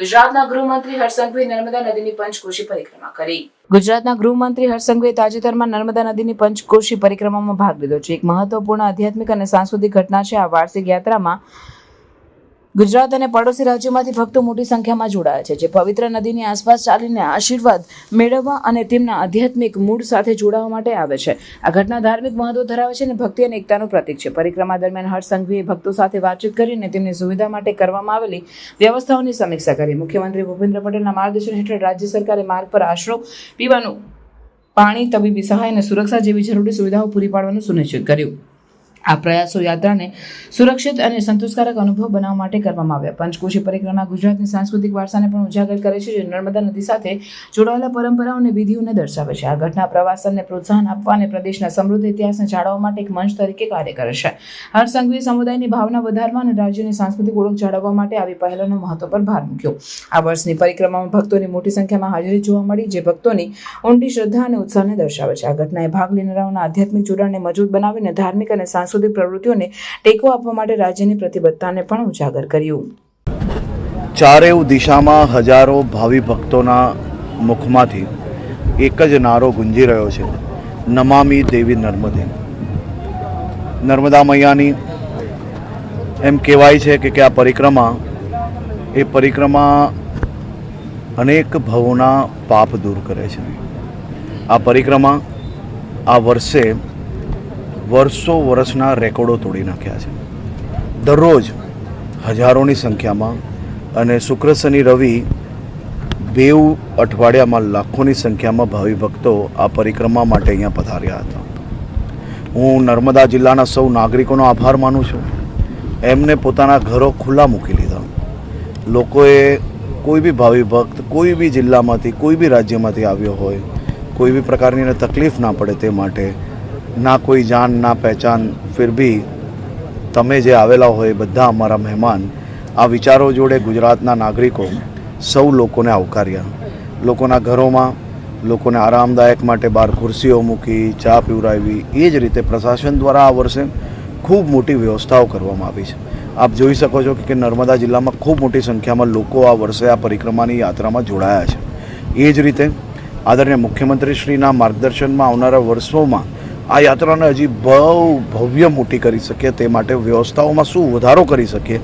ગુજરાતના ગૃહમંત્રી હરસંઘવી નર્મદા નદીની પંચકોશી પરિક્રમા કરી. ગુજરાતના ગૃહમંત્રી હરસંઘવીએ તાજેતરમાં નર્મદા નદીની પંચકોશી પરિક્રમામાં ભાગ લીધો છે. એક મહત્વપૂર્ણ આધ્યાત્મિક અને સાંસ્કૃતિક ઘટના છે આ વાર્ષિક યાત્રામાં ગુજરાત અને પડોશી રાજ્યોમાંથી ભક્તો મોટી સંખ્યામાં જોડાયા છે, જે પવિત્ર નદીની આસપાસ ચાલીને આશીર્વાદ મેળવવા અને તેમના આધ્યાત્મિક મૂળ સાથે જોડાવા માટે આવે છે. આ ઘટના ધાર્મિક મહત્વ ધરાવે છે અને ભક્તિ અને એકતાનું પ્રતીક છે. પરિક્રમા દરમિયાન હર્ષ સંઘવીએ ભક્તો સાથે વાતચીત કરીને તેમની સુવિધા માટે કરવામાં આવેલી વ્યવસ્થાઓની સમીક્ષા કરી. મુખ્યમંત્રી ભૂપેન્દ્ર પટેલના માર્ગદર્શન હેઠળ રાજ્ય સરકારે માર્ગ પર આશરો પીવાનું પાણી, તબીબી સહાય અને સુરક્ષા જેવી જરૂરી સુવિધાઓ પૂરી પાડવાનું સુનિશ્ચિત કર્યું. આ પ્રયાસો યાત્રાને સુરક્ષિત અને સંતોષકારક અનુભવ બનાવવા માટે કરવામાં આવ્યા. પંચકોશી પરિક્રમા ગુજરાતની સાંસ્કૃતિક વારસાને પણ ઉજાગર કરે છે, જે નર્મદા નદી સાથે જોડાયેલા પરંપરાઓ અને વિધિઓને દર્શાવે છે. આ ઘટના પ્રવાસનને પ્રોત્સાહન આપવા અને પ્રદેશના સમૃદ્ધ ઇતિહાસને જાળવવા માટે એક મંચ તરીકે કાર્ય કરે છે. હર સંઘવી સમુદાયની ભાવના વધારવા અને રાજ્યની સાંસ્કૃતિક ઓળખ જાળવવા માટે આવી પહેલોનો મહત્વ પર ભાર મૂક્યો. આ વર્ષની પરિક્રમામાં ભક્તોની મોટી સંખ્યામાં હાજરી જોવા મળી, જે ભક્તોની ઊંડી શ્રદ્ધા અને ઉત્સાહને દર્શાવે છે. આ ઘટનાએ ભાગ લેનારાઓના આધ્યાત્મિક જોડાણને મજબૂત બનાવીને ધાર્મિક અને સાંસ્કૃતિક પ્રવૃત્તિઓને ટેકો આપવા માટે રાજ્યની પ્રતિબદ્ધતાને પણ ઉજાગર કર્યું. ચારેવ દિશામાં હજારો ભાવિ ભક્તોના મુખમાંથી એક જ નારો ગુંજી રહ્યો છે. નમામી દેવી નર્મદે. નર્મદા મૈયાની એમ કહેવાય છે કે કે આ પરિક્રમા, એ પરિક્રમા અનેક ભવોના પાપ દૂર કરે છે. આ પરિક્રમા આ વર્ષે વર્ષો વર્ષના રેકોર્ડો તોડી નાખ્યા છે. દરરોજ હજારોની સંખ્યામાં અને શુક્ર, શનિ, રવિ બેવ અઠવાડિયામાં લાખોની સંખ્યામાં ભાવિ ભક્તો આ પરિક્રમા માટે અહીંયા પધાર્યા હતા. હું નર્મદા જિલ્લાના સૌ નાગરિકોનો આભાર માનું છું. એમને પોતાના ઘરો ખુલ્લા મૂકી લીધા. લોકોએ કોઈ બી ભાવિ ભક્ત, કોઈ બી જિલ્લામાંથી, કોઈ બી રાજ્યમાંથી આવ્યો હોય, કોઈ બી પ્રકારની તકલીફ ના પડે તે માટે ના કોઈ જાન, ના પહેચાન, ફિર બી તમે જે આવેલા હોય બધા અમારા મહેમાન, આ વિચારો જોડે ગુજરાતના નાગરિકો સૌ લોકોને આવકાર્યા. લોકોના ઘરોમાં, લોકોને આરામદાયક માટે બહાર ખુરશીઓ મૂકી, ચા પીવરાવી એ જ રીતે પ્રશાસન દ્વારા આ વર્ષે ખૂબ મોટી વ્યવસ્થાઓ કરવામાં આવી છે. આપ જોઈ શકો છો કે નર્મદા જિલ્લામાં ખૂબ મોટી સંખ્યામાં લોકો આ વર્ષે આ પરિક્રમાની યાત્રામાં જોડાયા છે. એ જ રીતે આદરણીય મુખ્યમંત્રીશ્રીના માર્ગદર્શનમાં આવનારા વર્ષોમાં આ યાત્રાને હજી બહુ ભવ્ય મોટી કરી શકીએ. તે માટે વ્યવસ્થાઓમાં શું વધારો કરી શકીએ,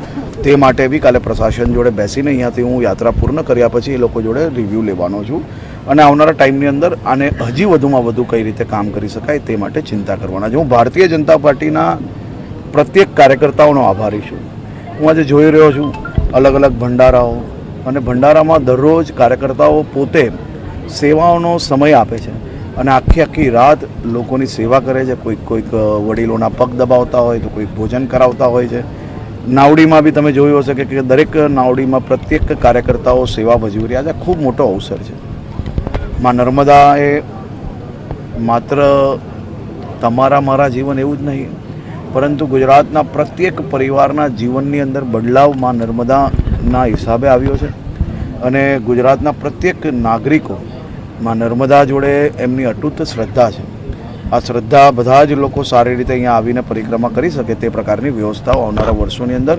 તે માટે બી કાલે પ્રશાસન જોડે બેસીને અહીંયાથી હું યાત્રા પૂર્ણ કર્યા પછી એ લોકો જોડે રિવ્યૂ લેવાનો છું. અને આવનારા ટાઈમની અંદર આને હજી વધુમાં વધુ કઈ રીતે કામ કરી શકાય તે માટે ચિંતા કરવાના છે. હું ભારતીય જનતા પાર્ટીના પ્રત્યેક કાર્યકર્તાઓનો આભારી છું. હું આજે જોઈ રહ્યો છું અલગ અલગ ભંડારાઓ અને ભંડારામાં દરરોજ કાર્યકર્તાઓ પોતે સેવાઓનો સમય આપે છે. અને આખી આખી રાત લોકોની સેવા કરે છે. કોઈક કોઈક વડીલોના પગ દબાવતા હોય તો કોઈક ભોજન કરાવતા હોય છે. નાવડીમાં બી તમે જોયું હશે કે દરેક નાવડીમાં પ્રત્યેક કાર્યકર્તાઓ સેવા ભજવી રહ્યા છે. ખૂબ મોટો અવસર છે. માં નર્મદા એ માત્ર તમારા, મારા જીવન એવું જ નહીં, પરંતુ ગુજરાતના પ્રત્યેક પરિવારના જીવનની અંદર બદલાવમાં નર્મદાના હિસાબે આવ્યો છે. અને ગુજરાતના પ્રત્યેક નાગરિકો માં નર્મદા જોડે એમની અટૂટ શ્રદ્ધા છે. આ શ્રદ્ધા બધા જ લોકો સારી રીતે અહીંયા આવીને પરિક્રમા કરી શકે તે પ્રકારની વ્યવસ્થાઓ આવનારા વર્ષોની અંદર